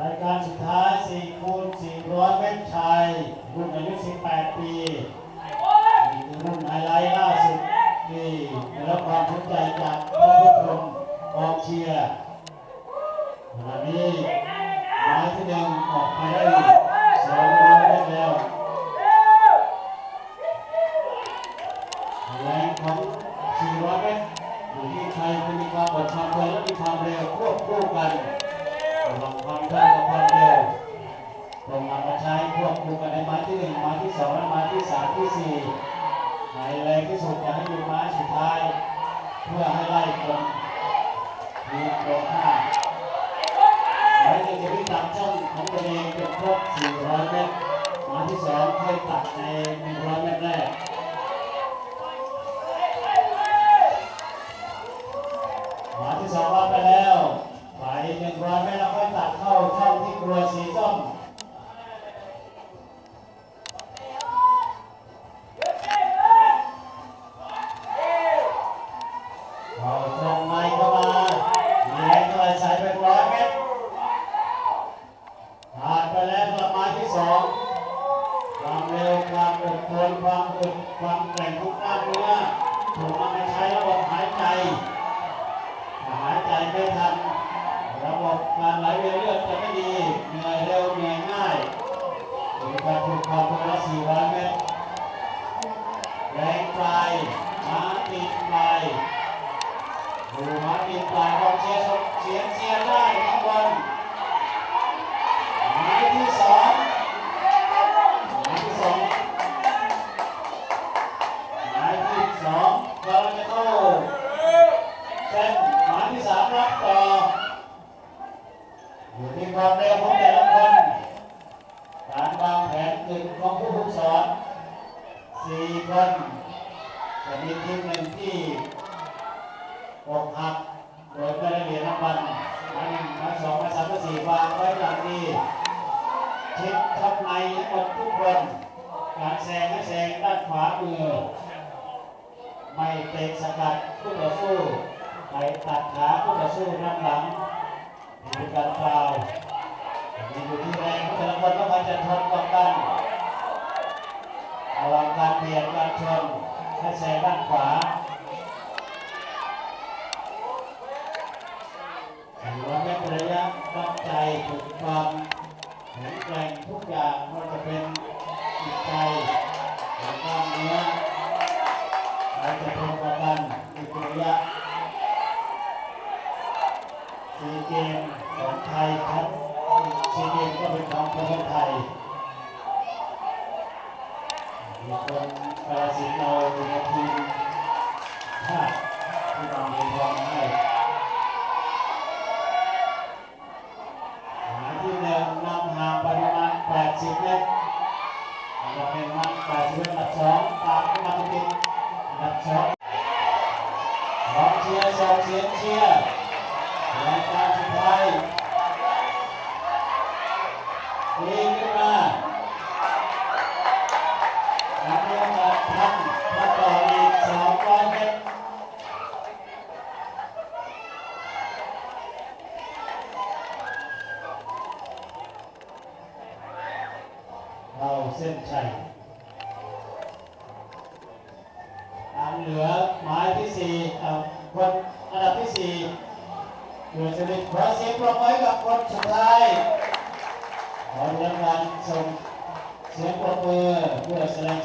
ร้อยเมตรชายรุ่นอายุ 18 ปีนี่คือรุ่นไฮไลท์ล่าสุดที่ได้รับความสนใจจากผู้ชมกองเชียร์ขณะนี้หมายที่หนึ่งออกไปได้200เมตรแล้วแรงของ 400 เมตรอยู่ที่ใครจะมีความอดทนและมีความเร็วควบคู่กัน ระหว่างความเร็วความเร็วตรงนำมาใช้ควบคู่กันในไม้ที่หนึ่งไม้ที่สองและไม้ที่สามที่สี่ไหนแรงที่สุดอยาให้อยู่ไม้สุดท้าย เพื่อให้ไล่คนทีมตรงข้ามและจะจะวิ่งตามช่องของตัวเองจนครบ400 เมตรไม้ที่สองค่อยตัดใน 100 เมตรแรกหมาที่สองรับไปแล้ว ไปหนึ่งร้อยไม่แล้วค่อยตัดเข้าช่องที่กลัวสีส้มางแผนหนึ่งของผู้ฝึกสอนสี่คนจะมีทีมหนึ่งที่อกหักโดยไม่ได้เหรียญรางวัลมาหนึ่งมาสองมาสามมาสี่วางไว้อย่างดีชิดทับในให้หมดทุกคนการแซงให้แซงด้านขวามือ ไม่เตะสกัดผู้ต่อสู้ไปตัดขาผู้ต่อสู้น้ำหลังนี่เป็นการฟาวล์มีอยู่ที่แรงของแต่ละคนว่ามันจะทนต่อกันระวังการเบียดการช นให้แซงด้านขวาถือว่าไม่ประยะวัดใจฝึกความแข็งแกร่งทุกอย่างไมันจะเป็นจิตใจหรือกล้ามเนื้อเราจะทำประกันอีกระยะซีเกมของไทย อันดับหนึ่งนำ80เมตรอันดับสองตามขึ้นมาติดๆอันดับสอง กองเชียร์ส่งเสียงเชียร์รายก เข้าเส้นชัยอันเหลือหมายที่สี่เอ่อคนอันดับที่สี่เกิดสนิทขอเสียงปรบมือกับคนสุดท้ายขอรับการส่งเสียงปรบมือเพื่อแสดง